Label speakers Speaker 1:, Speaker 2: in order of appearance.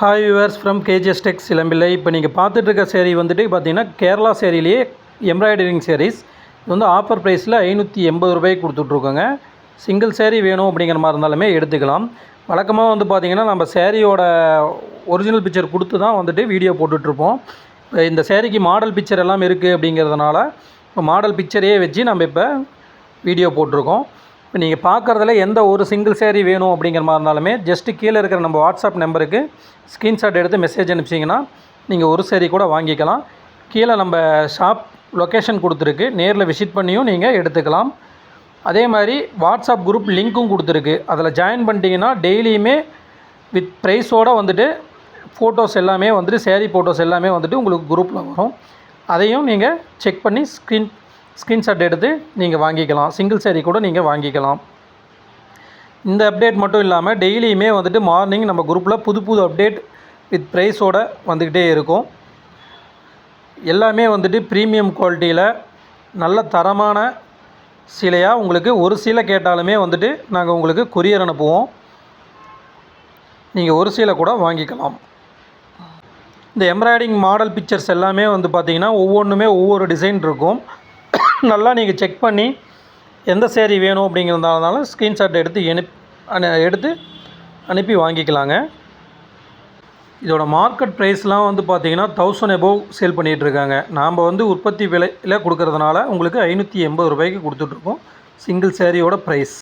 Speaker 1: Hi viewers from KGS tech சிலம்பிள்ளை. இப்போ நீங்கள் பார்த்துட்ருக்க சேரீ வந்துட்டு பார்த்தீங்கன்னா கேரளா சேரீலேயே எம்ப்ராய்டரிங் சேரீஸ் இது வந்து ஆஃபர் ப்ரைஸில் ஐநூற்றி எண்பது ரூபாய்க்கு கொடுத்துட்ருக்கோங்க. சிங்கிள் சேரீ வேணும் அப்படிங்கிற மாதிரி இருந்தாலுமே எடுத்துக்கலாம். வழக்கமாக வந்து பார்த்திங்கன்னா நம்ம சேரீயோட ஒரிஜினல் பிக்சர் கொடுத்து தான் வந்துட்டு வீடியோ போட்டுட்ருப்போம். இப்போ இந்த சேரீக்கு மாடல் பிக்சர் எல்லாம் இருக்குது அப்படிங்கிறதுனால இப்போ மாடல் பிக்சரையே வச்சு நம்ம இப்போ வீடியோ போட்டிருக்கோம். இப்போ நீங்கள் பார்க்குறதுல எந்த ஒரு சிங்கிள் சேரீ வேணும் அப்படிங்கிற மாதிரி இருந்தாலுமே ஜஸ்ட்டு கீழே இருக்கிற நம்ம வாட்ஸ்அப் நம்பருக்கு ஸ்க்ரீன்ஷாட் எடுத்து மெசேஜ் அனுப்பிச்சிங்கன்னா நீங்கள் ஒரு சேரீ கூட வாங்கிக்கலாம். கீழே நம்ம ஷாப் லொக்கேஷன் கொடுத்துருக்கு. நேரில் விசிட் பண்ணியும் நீங்கள் எடுத்துக்கலாம். அதே மாதிரி வாட்ஸ்அப் குரூப் லிங்க்கும் கொடுத்துருக்கு. அதில் ஜாயின் பண்ணிட்டீங்கன்னா டெய்லியுமே வித் ப்ரைஸோடு வந்துட்டு ஃபோட்டோஸ் எல்லாமே வந்துட்டு சேரீ ஃபோட்டோஸ் எல்லாமே வந்துட்டு உங்களுக்கு குரூப்பில் வரும். அதையும் நீங்கள் செக் பண்ணி ஸ்க்ரீன் ஸ்க்ரீன்ஷாட் எடுத்து நீங்கள் வாங்கிக்கலாம். சிங்கிள் சேரீ கூட நீங்கள் வாங்கிக்கலாம். இந்த அப்டேட் மட்டும் இல்லாமல் டெய்லியுமே வந்துட்டு மார்னிங் நம்ம குரூப்பில் புது புது அப்டேட் வித் ப்ரைஸோட வந்துக்கிட்டே இருக்கும். எல்லாமே வந்துட்டு ப்ரீமியம் குவாலிட்டியில் நல்ல தரமான சிலையாக உங்களுக்கு ஒரு சீலை கேட்டாலுமே வந்துட்டு நாங்கள் உங்களுக்கு கொரியர் அனுப்புவோம். நீங்கள் ஒரு சீலை கூட வாங்கிக்கலாம். இந்த எம்ப்ராய்டிங் மாடல் பிக்சர்ஸ் எல்லாமே வந்து பார்த்திங்கன்னா ஒவ்வொன்றுமே ஒவ்வொரு டிசைன் இருக்கும். நல்லா நீங்கள் செக் பண்ணி எந்த சேரீ வேணும் அப்படிங்கிறதாலும் ஸ்க்ரீன்ஷாட் எடுத்து அனுப் எடுத்து அனுப்பி வாங்கிக்கலாங்க. இதோட மார்க்கெட் ப்ரைஸ்லாம் வந்து பார்த்தீங்கன்னா தௌசண்ட் எபோவ் சேல் பண்ணிகிட்ருக்காங்க நாம் வந்து உற்பத்தி விலையில் கொடுக்கறதுனால உங்களுக்கு ஐநூற்றி எண்பது ரூபாய்க்கு கொடுத்துட்ருக்கோம் சிங்கிள் சேரீயோட ப்ரைஸ்